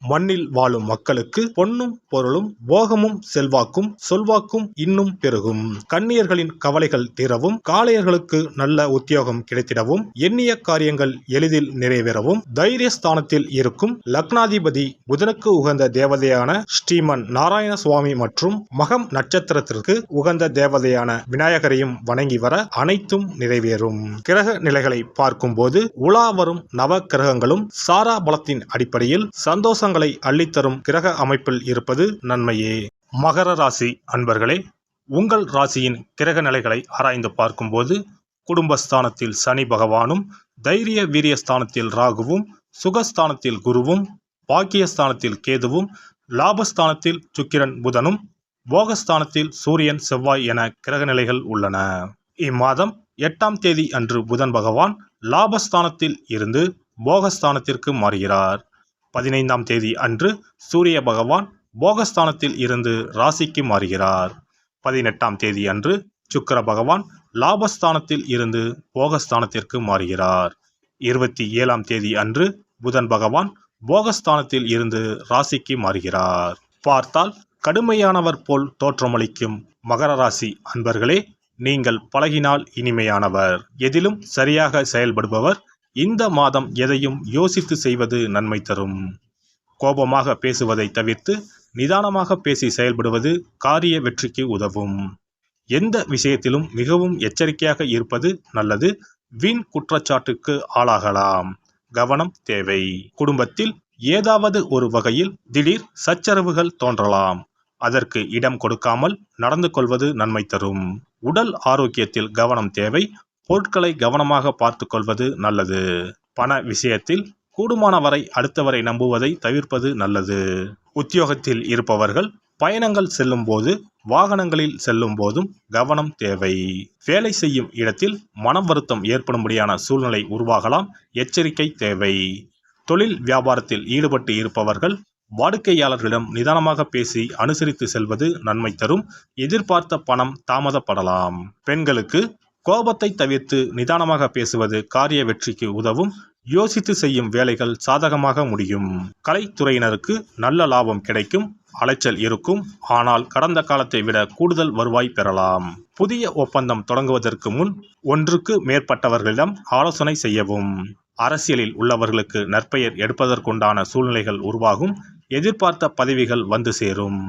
மண்ணில் வாழும் மக்களுக்கு பொன்னும் பொருளும் போகமும் செல்வாக்கும் சொல்வாக்கும் இன்னும் பெருகும். கண்ணியர்களின் கவலைகள் தீரவும் காளையர்களுக்கு நல்ல உத்தியோகம் கிடைத்திடவும் எண்ணிய காரியங்கள் எளிதில் நிறைவேறவும் தைரியஸ்தானத்தில் இருக்கும் லக்னாதிபதி புதனுக்கு உகந்த தேவதையான ஸ்ரீமன் நாராயண சுவாமி மற்றும் மகம் நட்சத்திரத்திற்கு உகந்த தேவதையான விநாயகரையும் வணங்கி வர அனைத்தும் நிறைவேறும். கிரக நிலைகளை பார்க்கும்போது உலா வரும் நவ கிரகங்களும் சாரா பலத்தின் அடிப்படையில் சந்தோஷங்களை அள்ளித்தரும் கிரக அமைப்பில் இருப்பது நன்மையே. மகர ராசி அன்பர்களே உங்கள் ராசியின் கிரக நிலைகளை ஆராய்ந்து பார்க்கும்போது குடும்பஸ்தானத்தில் சனி பகவானும் தைரிய வீரியஸ்தானத்தில் ராகுவும் சுகஸ்தானத்தில் குருவும் பாக்கியஸ்தானத்தில் கேதுவும் லாபஸ்தானத்தில் சுக்கிரன் புதனும் போகஸ்தானத்தில் சூரியன் செவ்வாய் என கிரக நிலைகள் உள்ளன. இம்மாதம் எட்டாம் தேதி அன்று புதன் பகவான் லாபஸ்தானத்தில் இருந்து போகஸ்தானத்திற்கு மாறுகிறார். பதினைந்தாம் தேதி அன்று சூரிய பகவான் போகஸ்தானத்தில் இருந்து ராசிக்கு மாறுகிறார். பதினெட்டாம் தேதி அன்று சுக்கர பகவான் லாபஸ்தானத்தில் இருந்து போகஸ்தானத்திற்கு மாறுகிறார். இருபத்தி ஏழாம் தேதி அன்று புதன் பகவான் போகஸ்தானத்தில் இருந்து ராசிக்கு மாறுகிறார். பார்த்தால் கடுமையானவர் போல் தோற்றமளிக்கும் மகர ராசி அன்பர்களே நீங்கள் பழகினால் இனிமையானவர். எதிலும் சரியாக செயல்படுபவர் இந்த மாதம் எதையும் யோசித்து செய்வது நன்மை தரும். கோபமாக பேசுவதை தவிர்த்து நிதானமாக பேசி செயல்படுவது காரிய வெற்றிக்கு உதவும். எந்த விஷயத்திலும் மிகவும் எச்சரிக்கையாக இருப்பது நல்லது. வீண் குற்றச்சாட்டுக்கு ஆளாகலாம். கவனம் தேவை. குடும்பத்தில் ஏதாவது ஒரு வகையில் திடீர் சச்சரவுகள் தோன்றலாம். அதற்கு இடம் கொடுக்காமல் நடந்து கொள்வது நன்மை தரும். உடல் ஆரோக்கியத்தில் கவனம் தேவை. பொருட்களை கவனமாக பார்த்து கொள்வது நல்லது. பண விஷயத்தில் கூடுமான வரை அடுத்தவரை நம்புவதை தவிர்ப்பது நல்லது. உத்தியோகத்தில் இருப்பவர்கள் பயணங்கள் செல்லும் போது வாகனங்களில் செல்லும் போதும் கவனம் தேவை. வேலை செய்யும் இடத்தில் மனம் வருத்தம் ஏற்படும்படியான சூழ்நிலை உருவாகலாம். எச்சரிக்கை தேவை. தொழில் வியாபாரத்தில் ஈடுபட்டு இருப்பவர்கள் வாடிக்கையாளர்களிடம் நிதானமாக பேசி அனுசரித்து செல்வது நன்மை தரும். எதிர்பார்த்த பணம் தாமதப்படலாம். பெண்களுக்கு கோபத்தை தவிர்த்து நிதானமாக பேசுவது காரிய வெற்றிக்கு உதவும் யோசித்து செய்யும் வேலைகள் சாதகமாக முடியும். கலைத்துறையினருக்கு நல்ல லாபம் கிடைக்கும் அலைச்சல் இருக்கும் ஆனால் கடந்த காலத்தை விட கூடுதல் வருவாய் பெறலாம். புதிய ஒப்பந்தம் தொடங்குவதற்கு முன் ஒன்றுக்கு மேற்பட்டவர்களிடம் ஆலோசனை செய்யவும். அரசியலில் உள்ளவர்களுக்கு நற்பெயர் எடுப்பதற்குண்டான சூழ்நிலைகள் உருவாகும் எதிர்பார்த்த பதவிகள் வந்து சேரும்.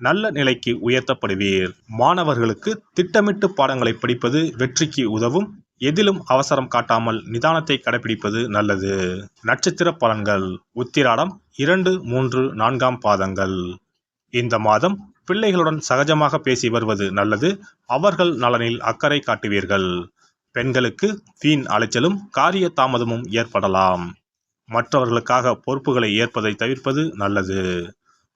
நல்ல நிலைக்கு உயர்த்தப்படுவீர். மாணவர்களுக்கு திட்டமிட்டு பாடங்களை படிப்பது வெற்றிக்கு உதவும். எதிலும் அவசரம் காட்டாமல் நிதானத்தை கடைபிடிப்பது நல்லது. நட்சத்திர பலன்கள். உத்திராடம் இரண்டு மூன்று நான்காம் பாதங்கள். இந்த மாதம் பிள்ளைகளுடன் சகஜமாக பேசி வருவது நல்லது. அவர்கள் நலனில் அக்கறை காட்டுவீர்கள். பெண்களுக்கு வீண் அலைச்சலும் காரிய தாமதமும் ஏற்படலாம். மற்றவர்களுக்காக பொறுப்புகளை ஏற்பதை தவிர்ப்பது நல்லது.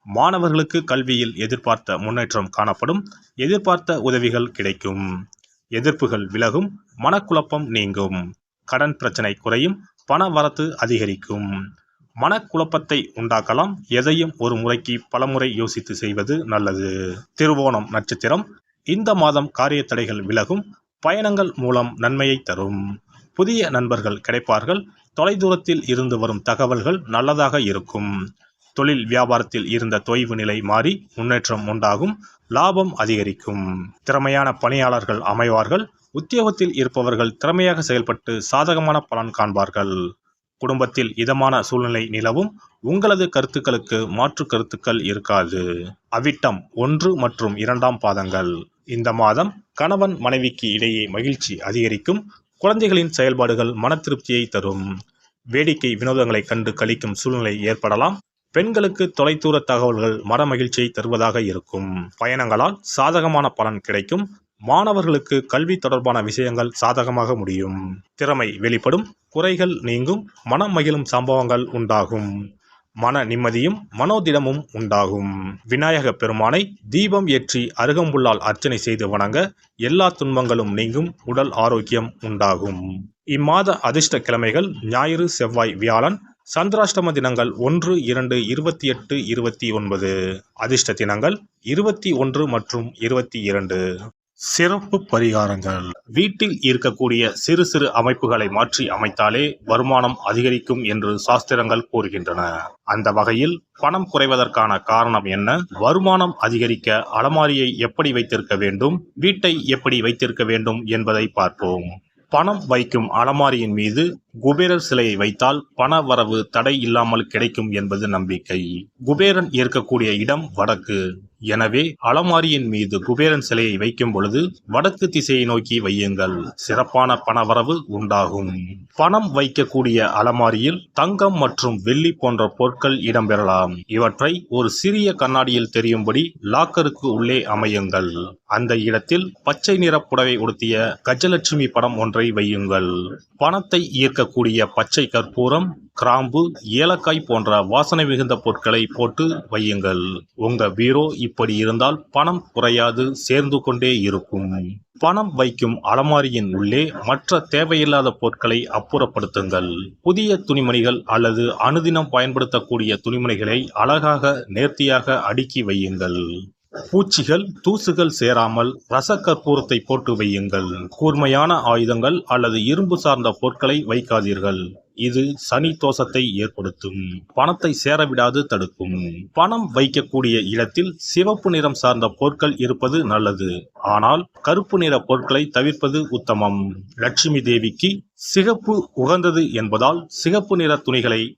மாணவர்களுக்கு கல்வியில் எதிர்பார்த்த முன்னேற்றம் காணப்படும். எதிர்பார்த்த உதவிகள் கிடைக்கும். எதிர்ப்புகள் விலகும். மனக்குழப்பம் நீங்கும். கடன் பிரச்சனை குறையும். பண வரத்து அதிகரிக்கும். மனக்குழப்பத்தை உண்டாக்கலாம். எதையும் ஒரு முறைக்கு பலமுறை யோசித்து செய்வது நல்லது. திருவோணம் நட்சத்திரம். இந்த மாதம் காரிய தடைகள் விலகும். பயணங்கள் மூலம் நன்மையை தரும். புதிய நண்பர்கள் கிடைப்பார்கள். தொலைதூரத்தில் இருந்து வரும் தகவல்கள் நல்லதாக இருக்கும். தொழில் வியாபாரத்தில் இருந்த தொய்வு நிலை மாறி முன்னேற்றம் உண்டாகும் லாபம் அதிகரிக்கும். திறமையான பணியாளர்கள் அமைவார்கள் உத்தியோகத்தில் இருப்பவர்கள் திறமையாக செயல்பட்டு சாதகமான பலன் காண்பார்கள். குடும்பத்தில் இதமான சூழ்நிலை நிலவும் உங்களது கருத்துக்களுக்கு மாற்று கருத்துக்கள் இருக்காது. அவிட்டம் ஒன்று மற்றும் இரண்டாம் பாதங்கள். இந்த மாதம் கணவன் மனைவிக்கு இடையே மகிழ்ச்சி அதிகரிக்கும் குழந்தைகளின் செயல்பாடுகள் மன திருப்தியை தரும். வேடிக்கை வினோதங்களை கண்டு கழிக்கும் சூழ்நிலை ஏற்படலாம் பெண்களுக்கு தொலைதூர தகவல்கள் மன மகிழ்ச்சியை தருவதாக இருக்கும். பயணங்களால் சாதகமான பலன் கிடைக்கும். மாணவர்களுக்கு கல்வி தொடர்பான விஷயங்கள் சாதகமாக முடியும். திறமை வெளிப்படும். குறைகள் நீங்கும். மனம் மகிழும் சம்பவங்கள் உண்டாகும். மன நிம்மதியும் மனோதிடமும் உண்டாகும். விநாயக பெருமானை தீபம் ஏற்றி அருகம்புல்லால் அர்ச்சனை செய்து வணங்க எல்லா துன்பங்களும் நீங்கும். உடல் ஆரோக்கியம் உண்டாகும். இம்மாத அதிர்ஷ்ட கிழமைகள் ஞாயிறு செவ்வாய் வியாழன் சந்திராஷ்டம தினங்கள் ஒன்று இரண்டு இருபத்தி எட்டு இருபத்தி ஒன்பது. அதிர்ஷ்ட தினங்கள் இருபத்தி ஒன்று மற்றும் இருபத்தி இரண்டு. சிறப்பு பரிகாரங்கள். வீட்டில் இருக்கக்கூடிய சிறு சிறு அமைப்புகளை மாற்றி அமைத்தாலே வருமானம் அதிகரிக்கும் என்று சாஸ்திரங்கள் கூறுகின்றன. அந்த வகையில் பணம் குறைவதற்கான காரணம் என்ன? வருமானம் அதிகரிக்க அலமாரியை எப்படி வைத்திருக்க வேண்டும்? வீட்டை எப்படி வைத்திருக்க வேண்டும் என்பதை பார்ப்போம். பணம் வைக்கும் அலமாரியின் மீது குபேரர் சிலையை வைத்தால் பண வரவு தடை இல்லாமல் கிடைக்கும் என்பது நம்பிக்கை. குபேரன் இருக்கக்கூடிய இடம் வடக்கு. எனவே அலமாரியின் மீது குபேரன் சிலையை வைக்கும் பொழுது வடக்கு திசையை நோக்கி வையுங்கள். சிறப்பான பணவரவு உண்டாகும். பணம் வைக்கக்கூடிய அலமாரியில் தங்கம் மற்றும் வெள்ளி போன்ற பொருட்கள் இடம்பெறலாம். இவற்றை ஒரு சிறிய கண்ணாடியில் தெரியும்படி லாக்கருக்கு உள்ளே அமையுங்கள். அந்த இடத்தில் பச்சை நிற புடவை உடுத்திய கஜலட்சுமி படம் ஒன்றை வையுங்கள். பணத்தை ஈர்க்கக்கூடிய பச்சை கற்பூரம் கிராம்பு ஏலக்காய் போன்ற வாசனை மிகுந்த பொருட்களை போட்டு வையுங்கள். உங்க பீரோ இப்படி இருந்தால் பணம் குறையாது சேர்ந்து கொண்டே இருக்கும். பணம் வைக்கும் அலமாரியின் உள்ளே மற்ற தேவையில்லாத பொருட்களை அப்புறப்படுத்துங்கள். புதிய துணிமணிகள் அல்லது அனுதினம் பயன்படுத்தக்கூடிய துணிமணிகளை அழகாக நேர்த்தியாக அடுக்கி வையுங்கள். பூச்சிகள் தூசுகள் சேராமல் ரசக்கற்பூரத்தை போட்டு வையுங்கள். கூர்மையான ஆயுதங்கள் அல்லது இரும்பு சார்ந்த பொருட்களை வைக்காதீர்கள். இது சனி தோஷத்தை ஏற்படுத்தும். பணத்தை சேரவிடாது தடுக்கும். பணம் வைக்கக்கூடிய இடத்தில் சிவப்பு நிறம் சார்ந்த பொருட்கள் இருப்பது நல்லது. ஆனால் கருப்பு நிற பொருட்களை தவிர்ப்பது உத்தமம். லட்சுமி தேவிக்கு சிகப்பு உகந்தது என்பதால் சிகப்பு நிற துணிகளை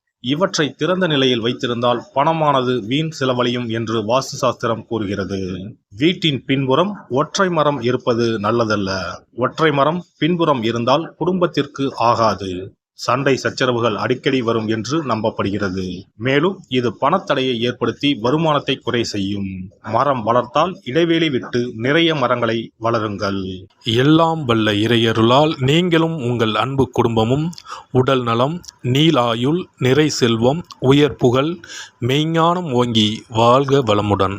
இவற்றை திறந்த நிலையில் வைத்திருந்தால் பணமானது வீண் செலவழியும் என்று வாஸ்து சாஸ்திரம் கூறுகிறது. வீட்டின் பின்புறம் ஒற்றை மரம் இருப்பது நல்லதல்ல. ஒற்றை மரம் பின்புறம் இருந்தால் குடும்பத்திற்கு ஆகாது. சண்டை சச்சரவுகள் அடிக்கடி வரும் என்று நம்பப்படுகிறது. மேலும் இது பணத்தடையை ஏற்படுத்தி வருமானத்தை குறை செய்யும். மரம் வளர்த்தால் இடைவெளி விட்டு நிறைய மரங்களை வளருங்கள். எல்லாம் வல்ல இறையருளால் நீங்களும் உங்கள் அன்பு குடும்பமும் உடல் நலம் நீலாயுள் நிறை செல்வம் உயர் புகழ் மெய்ஞானம் ஓங்கி வாழ்க வளமுடன்.